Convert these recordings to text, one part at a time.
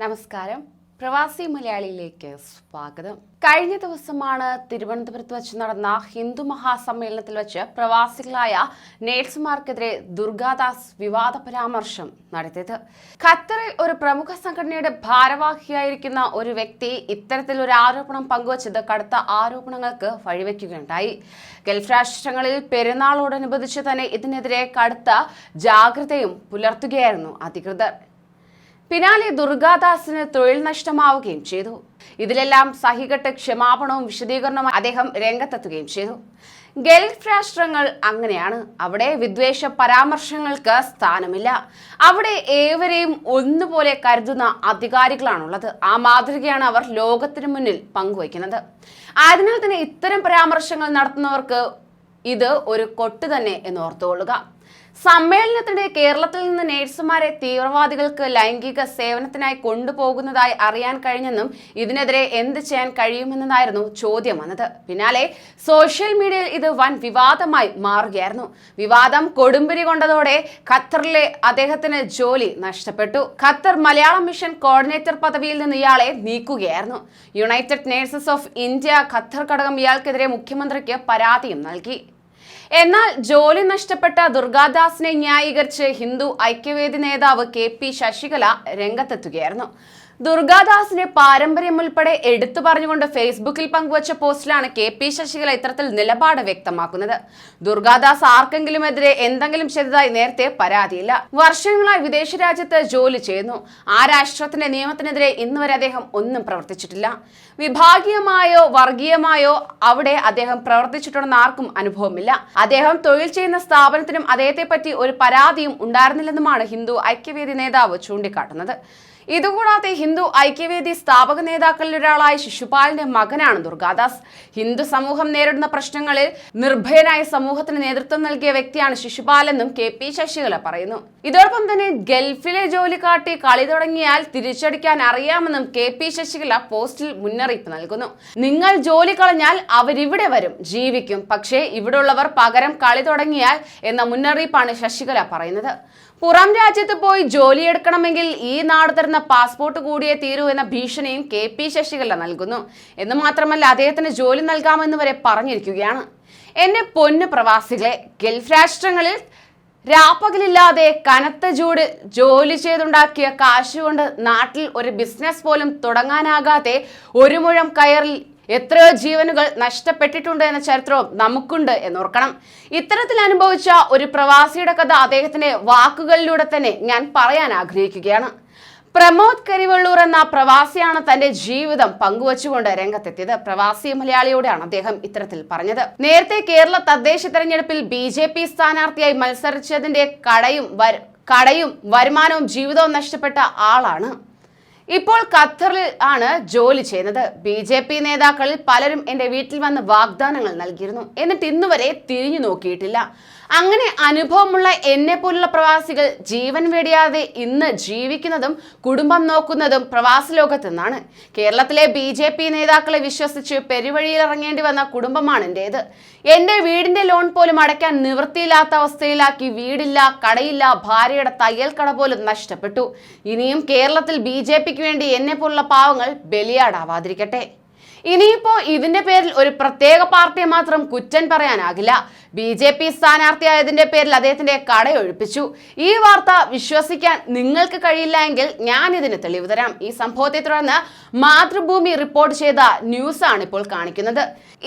നമസ്കാരം. പ്രവാസി മലയാളിയിലേക്ക് സ്വാഗതം. കഴിഞ്ഞ ദിവസമാണ് തിരുവനന്തപുരത്ത് വെച്ച് നടന്ന ഹിന്ദു മഹാസമ്മേളനത്തിൽ വെച്ച് പ്രവാസികളായ നേഴ്സുമാർക്കെതിരെ ദുർഗാദാസ് വിവാദ പരാമർശം നടത്തിയത്. ഖത്തറിൽ ഒരു പ്രമുഖ സംഘടനയുടെ ഭാരവാഹിയായിരിക്കുന്ന ഒരു വ്യക്തി ഇത്തരത്തിൽ ഒരു ആരോപണം പങ്കുവച്ചത് കടുത്ത ആരോപണങ്ങൾക്ക് വഴിവെക്കുകയുണ്ടായി. ഗൾഫ് രാഷ്ട്രങ്ങളിൽ പെരുന്നാളോടനുബന്ധിച്ച് തന്നെ ഇതിനെതിരെ കടുത്ത ജാഗ്രതയും പുലർത്തുകയായിരുന്നു അധികൃതർ. പിന്നാലെ ദുർഗാദാസിന് തൊഴിൽ നഷ്ടമാവുകയും ചെയ്തു. ഇതിലെല്ലാം സഹികെട്ട് ക്ഷമാപണവും വിശദീകരണവും അദ്ദേഹം രംഗത്തെത്തുകയും ചെയ്തു. ഗൾഫ് രാഷ്ട്രങ്ങൾ അങ്ങനെയാണ്. അവിടെ വിദ്വേഷ പരാമർശങ്ങൾക്ക് സ്ഥാനമില്ല. അവിടെ ഏവരെയും ഒന്നുപോലെ കരുതുന്ന അധികാരികളാണുള്ളത്. ആ മാതൃകയാണ് അവർ ലോകത്തിന് മുന്നിൽ പങ്കുവയ്ക്കുന്നത്. അതിനാൽ തന്നെ ഇത്തരം പരാമർശങ്ങൾ നടത്തുന്നവർക്ക് ഇത് ഒരു കൊട്ട് തന്നെ എന്ന് ഓർത്തുകൊള്ളുക. സമ്മേളനത്തിനിടെ കേരളത്തിൽ നിന്ന് നേഴ്സുമാരെ തീവ്രവാദികൾക്ക് ലൈംഗിക സേവനത്തിനായി കൊണ്ടുപോകുന്നതായി അറിയാൻ കഴിഞ്ഞെന്നും ഇതിനെതിരെ എന്ത് ചെയ്യാൻ കഴിയുമെന്നതായിരുന്നു ചോദ്യം വന്നത്. പിന്നാലെ സോഷ്യൽ മീഡിയയിൽ ഇത് വൻ വിവാദമായി മാറുകയായിരുന്നു. വിവാദം കൊടുമ്പിരി കൊണ്ടതോടെ ഖത്തറിലെ അദ്ദേഹത്തിന് ജോലി നഷ്ടപ്പെട്ടു. ഖത്തർ മലയാളം മിഷൻ കോർഡിനേറ്റർ പദവിയിൽ നിന്ന് ഇയാളെ നീക്കുകയായിരുന്നു. United Nurses of India Qatar ഘടകം ഇയാൾക്കെതിരെ മുഖ്യമന്ത്രിക്ക് പരാതിയും നൽകി. എന്നാൽ ജോലി നഷ്ടപ്പെട്ട ദുർഗാദാസിനെ ന്യായീകരിച്ച് ഹിന്ദു ഐക്യവേദി നേതാവ് കെ പി ശശികല രംഗത്തെത്തുകയായിരുന്നു. ദുർഗാദാസിന്റെ പാരമ്പര്യം ഉൾപ്പെടെ എടുത്തു പറഞ്ഞുകൊണ്ട് ഫേസ്ബുക്കിൽ പങ്കുവച്ച പോസ്റ്റിലാണ് കെ പി ശശികല ഇത്തരത്തിൽ നിലപാട് വ്യക്തമാക്കുന്നത്. ദുർഗാദാസ് ആർക്കെങ്കിലും എതിരെ എന്തെങ്കിലും ചെയ്തതായി നേരത്തെ പരാതിയില്ല. വർഷങ്ങളായി വിദേശ രാജ്യത്ത് ജോലി ചെയ്യുന്നു. ആ രാഷ്ട്രത്തിന്റെ നിയമത്തിനെതിരെ ഇന്നുവരെ അദ്ദേഹം ഒന്നും പ്രവർത്തിച്ചിട്ടില്ല. വിഭാഗീയമായോ വർഗീയമായോ അവിടെ അദ്ദേഹം പ്രവർത്തിച്ചിട്ടുണ്ടെന്ന് ആർക്കും അനുഭവമില്ല. അദ്ദേഹം തൊഴിൽ ചെയ്യുന്ന സ്ഥാപനത്തിനും അദ്ദേഹത്തെ പറ്റി ഒരു പരാതിയും ഉണ്ടായിരുന്നില്ലെന്നുമാണ് ഹിന്ദു ഐക്യവേദി നേതാവ് ചൂണ്ടിക്കാട്ടുന്നത്. ഇതുകൂടാതെ ഹിന്ദു ഐക്യവേദി സ്ഥാപക നേതാക്കളിൽ ഒരാളായ ശിശുപാലിന്റെ മകനാണ് ദുർഗാദാസ്. ഹിന്ദു സമൂഹം നേരിടുന്ന പ്രശ്നങ്ങളിൽ നിർഭയനായ സമൂഹത്തിന് നേതൃത്വം നൽകിയ വ്യക്തിയാണ് ശിശുപാലെന്നും കെ പി ശശികല പറയുന്നു. ഇതോടൊപ്പം തന്നെ ഗൾഫിലെ ജോലി കാട്ടി കളി തുടങ്ങിയാൽ തിരിച്ചടിക്കാൻ അറിയാമെന്നും കെ പി ശശികല പോസ്റ്റിൽ മുന്നറിയിപ്പ് നൽകുന്നു. നിങ്ങൾ ജോലി കളഞ്ഞാൽ അവരിവിടെ വരും ജീവിക്കും. പക്ഷേ ഇവിടുള്ളവർ പകരം കളി തുടങ്ങിയാൽ എന്ന മുന്നറിയിപ്പാണ് ശശികല പറയുന്നത്. പുറം രാജ്യത്ത് പോയി ജോലിയെടുക്കണമെങ്കിൽ ഈ നാട് തരുന്ന പാസ്പോർട്ട് കൂടിയേ തീരൂ എന്ന ഭീഷണിയും കെ പി ശശികല നൽകുന്നു. എന്ന് മാത്രമല്ല അദ്ദേഹത്തിന് ജോലി നൽകാമെന്ന് വരെ പറഞ്ഞിരിക്കുകയാണ്. എന്നെ പൊന്നു പ്രവാസികളെ ഗൾഫ് രാഷ്ട്രങ്ങളിൽ രാപ്പകലില്ലാതെ കനത്ത ചൂട് ജോലി ചെയ്തുണ്ടാക്കിയ കാശുകൊണ്ട് നാട്ടിൽ ഒരു ബിസിനസ് പോലും തുടങ്ങാനാകാതെ ഒരു മുഴം കയറിൽ എത്രയോ ജീവനുകൾ നഷ്ടപ്പെട്ടിട്ടുണ്ട് എന്ന ചരിത്രവും നമുക്കുണ്ട് എന്നോർക്കണം. ഇത്തരത്തിൽ അനുഭവിച്ച ഒരു പ്രവാസിയുടെ കഥ അദ്ദേഹത്തിന്റെ വാക്കുകളിലൂടെ തന്നെ ഞാൻ പറയാൻ ആഗ്രഹിക്കുകയാണ്. പ്രമോദ് കരിവള്ളൂർ എന്ന പ്രവാസിയാണ് തന്റെ ജീവിതം പങ്കുവച്ചുകൊണ്ട് രംഗത്തെത്തിയത്. പ്രവാസി മലയാളിയോടാണ് അദ്ദേഹം ഇത്തരത്തിൽ പറഞ്ഞത്. നേരത്തെ കേരള തദ്ദേശ തെരഞ്ഞെടുപ്പിൽ ബി ജെ പി സ്ഥാനാർത്ഥിയായി മത്സരിച്ചതിന്റെ കടയും കടയും വരുമാനവും ജീവിതവും നഷ്ടപ്പെട്ട ആളാണ് ഇപ്പോൾ ഖത്തറിൽ ആണ് ജോലി ചെയ്യുന്നത്. ബി ജെ പി നേതാക്കളിൽ പലരും എന്റെ വീട്ടിൽ വന്ന് വാഗ്ദാനങ്ങൾ നൽകിയിരുന്നു. എന്നിട്ട് ഇന്നുവരെ തിരിഞ്ഞു നോക്കിയിട്ടില്ല. അങ്ങനെ അനുഭവമുള്ള എന്നെ പോലുള്ള പ്രവാസികൾ ജീവൻ വെടിയാതെ ഇന്ന് ജീവിക്കുന്നതും കുടുംബം നോക്കുന്നതും പ്രവാസി ലോകത്ത് നിന്നാണ് കേരളത്തിലെ ബി ജെ പി നേതാക്കളെ വിശ്വസിച്ച് പെരുവഴിയിൽ ഇറങ്ങേണ്ടി വന്ന കുടുംബമാണ് എന്റേത്. എന്റെ വീടിന്റെ ലോൺ പോലും അടയ്ക്കാൻ നിവൃത്തിയില്ലാത്ത അവസ്ഥയിലാക്കി വീടില്ല കടയില്ല ഭാര്യയുടെ തയ്യൽ കട പോലും നഷ്ടപ്പെട്ടു. ഇനിയും കേരളത്തിൽ ബി ജെ പിക്ക് വേണ്ടി എന്നെ പോലുള്ള പാവങ്ങൾ ബലിയാടാവാതിരിക്കട്ടെ. ഇനിയിപ്പോ ഇതിന്റെ പേരിൽ ഒരു പ്രത്യേക പാർട്ടിയെ മാത്രം കുറ്റം പറയാനാകില്ല. ബി ജെ പി സ്ഥാനാർത്ഥിയായതിന്റെ പേരിൽ അദ്ദേഹത്തിന്റെ കടയൊഴിപ്പിച്ചു ഈ വാർത്ത വിശ്വസിക്കാൻ നിങ്ങൾക്ക് കഴിയില്ല എങ്കിൽ ഞാൻ ഇതിന് തെളിവ് തരാം. ഈ സംഭവത്തെ തുടർന്ന് മാതൃഭൂമി റിപ്പോർട്ട് ചെയ്ത ന്യൂസ് ആണ് ഇപ്പോൾ കാണിക്കുന്നത്.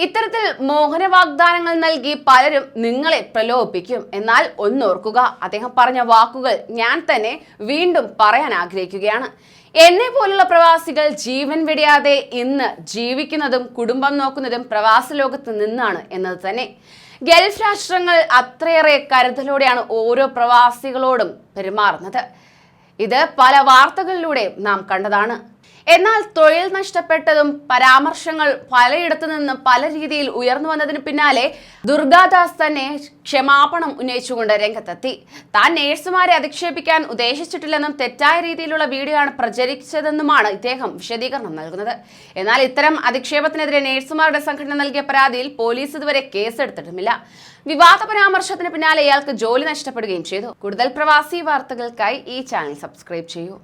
ഇത്തരത്തിൽ മോഹന വാഗ്ദാനങ്ങൾ നൽകി പലരും നിങ്ങളെ പ്രലോഭിപ്പിക്കും. എന്നാൽ ഒന്നോർക്കുക അദ്ദേഹം പറഞ്ഞ വാക്കുകൾ ഞാൻ തന്നെ വീണ്ടും പറയാൻ ആഗ്രഹിക്കുകയാണ്. എന്നെ പോലുള്ള പ്രവാസികൾ ജീവൻ വെടിയാതെ ഇന്ന് ജീവിക്കുന്നതും കുടുംബം നോക്കുന്നതും പ്രവാസ ലോകത്ത് നിന്നാണ് എന്നത് തന്നെ. ഗൾഫ് രാഷ്ട്രങ്ങൾ അത്രയേറെ കരുതലോടെയാണ് ഓരോ പ്രവാസികളോടും പെരുമാറുന്നത്. ഇത് പല വാർത്തകളിലൂടെ നാം കണ്ടതാണ്. എന്നാൽ തൊഴിൽ നഷ്ടപ്പെട്ടതും പരാമർശങ്ങൾ പലയിടത്തു നിന്നും പല രീതിയിൽ ഉയർന്നു വന്നതിന് പിന്നാലെ ദുർഗാദാസ് തന്നെ ക്ഷമാപണം ഉന്നയിച്ചുകൊണ്ട് രംഗത്തെത്തി. താൻ നേഴ്സുമാരെ അധിക്ഷേപിക്കാൻ ഉദ്ദേശിച്ചിട്ടില്ലെന്നും തെറ്റായ രീതിയിലുള്ള വീഡിയോ ആണ് പ്രചരിച്ചതെന്നുമാണ് ഇദ്ദേഹം വിശദീകരണം നൽകുന്നത്. എന്നാൽ ഇത്തരം അധിക്ഷേപത്തിനെതിരെ നേഴ്സുമാരുടെ സംഘടന നൽകിയ പരാതിയിൽ പോലീസ് ഇതുവരെ കേസെടുത്തിട്ടുമില്ല. വിവാദ പരാമർശത്തിന് പിന്നാലെ ഇയാൾക്ക് ജോലി നഷ്ടപ്പെടുകയും ചെയ്തു. കൂടുതൽ പ്രവാസി വാർത്തകൾക്കായി ഈ ചാനൽ സബ്സ്ക്രൈബ് ചെയ്യൂ.